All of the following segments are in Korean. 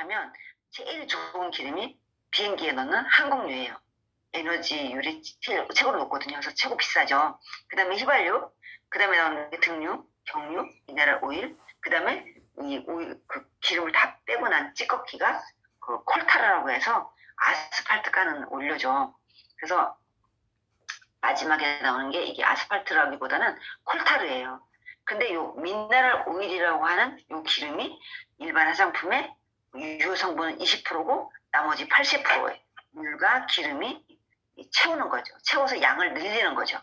하면 제일 좋은 기름이 비행기에 넣는 항공유예요. 에너지율이 최고로 높거든요. 그래서 최고 비싸죠. 그 다음에 휘발유, 그 다음에 나오는 게 등유, 경유, 미네랄 오일, 그 다음에 이 오일, 그 기름을 다 빼고 난 찌꺼기가 그 콜타르라고 해서 아스팔트 까는 올려죠. 그래서 마지막에 나오는 게 이게 아스팔트라기보다는 콜타르예요. 근데 요 미네랄 오일이라고 하는 요 기름이 일반 화장품의 유효 성분은 20%고 나머지 80%의 물과 기름이 채우는 거죠. 채워서 양을 늘리는 거죠.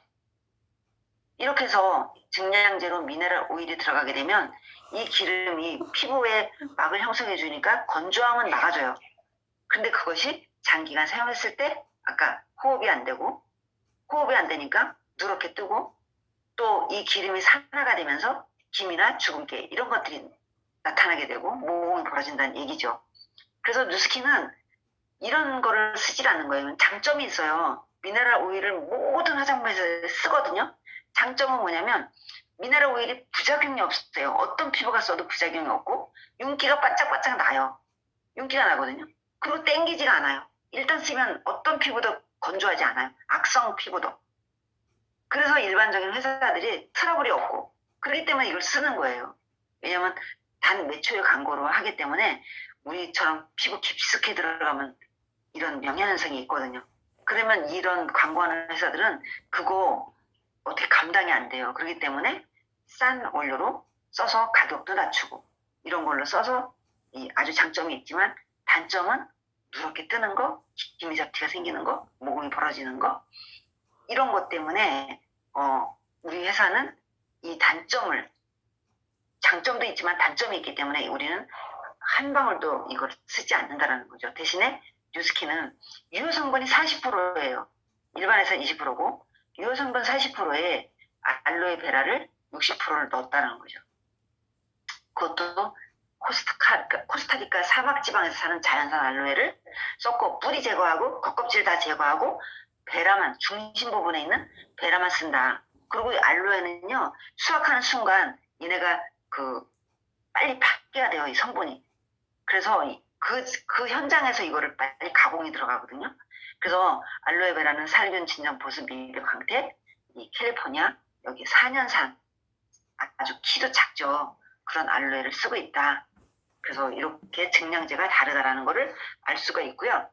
이렇게 해서 증량제로 미네랄 오일이 들어가게 되면 이 기름이 피부에 막을 형성해 주니까 건조함은 막아줘요. 근데 그것이 장기간 사용했을 때 아까 호흡이 안 되고 호흡이 안 되니까 누렇게 뜨고 또 이 기름이 산화가 되면서 김이나 주근깨 이런 것들이 나타나게 되고 모공이 벌어진다는 얘기죠. 그래서 누스키는 이런 거를 쓰질 않는 거예요. 장점이 있어요. 미네랄 오일을 모든 화장품에서 쓰거든요. 장점은 뭐냐면 미네랄 오일이 부작용이 없어요. 어떤 피부가 써도 부작용이 없고 윤기가 바짝바짝 나요. 윤기가 나거든요. 그리고 땡기지가 않아요. 일단 쓰면 어떤 피부도 건조하지 않아요. 악성 피부도. 그래서 일반적인 회사들이 트러블이 없고 그렇기 때문에 이걸 쓰는 거예요. 왜냐면 단 몇 초의 광고로 하기 때문에 우리처럼 피부 깊숙이 들어가면 이런 명현현상이 있거든요. 그러면 이런 광고하는 회사들은 그거 어떻게 감당이 안 돼요. 그렇기 때문에 싼 원료로 써서 가격도 낮추고 이런 걸로 써서 이 아주 장점이 있지만 단점은 누렇게 뜨는 거, 기미 잡티가 생기는 거, 모공이 벌어지는 거 이런 것 때문에 어, 우리 회사는 이 단점을 장점도 있지만 단점이 있기 때문에 우리는 한 방울도 이걸 쓰지 않는다라는 거죠. 대신에 뉴스키는 유효 성분이 40%예요. 일반에서 20%고 유효 성분 40%에 알로에 베라를 60%를 넣었다는 거죠. 그것도 코스타카, 코스타리카 사막 지방에서 사는 자연산 알로에를 섞고 뿌리 제거하고 겉껍질 다 제거하고 베라만 중심 부분에 있는 베라만 쓴다. 그리고 이 알로에는요 수확하는 순간 얘네가 그 빨리 파괴가 돼요 이 성분이. 그래서 그, 그 현장에서 이거를 빨리 가공이 들어가거든요. 그래서 알로에베라는 살균 진정 보습 미백 광택 이 캘리포니아 여기 4년산 아주 키도 작죠. 그런 알로에를 쓰고 있다. 그래서 이렇게 증량제가 다르다라는 거를 알 수가 있고요.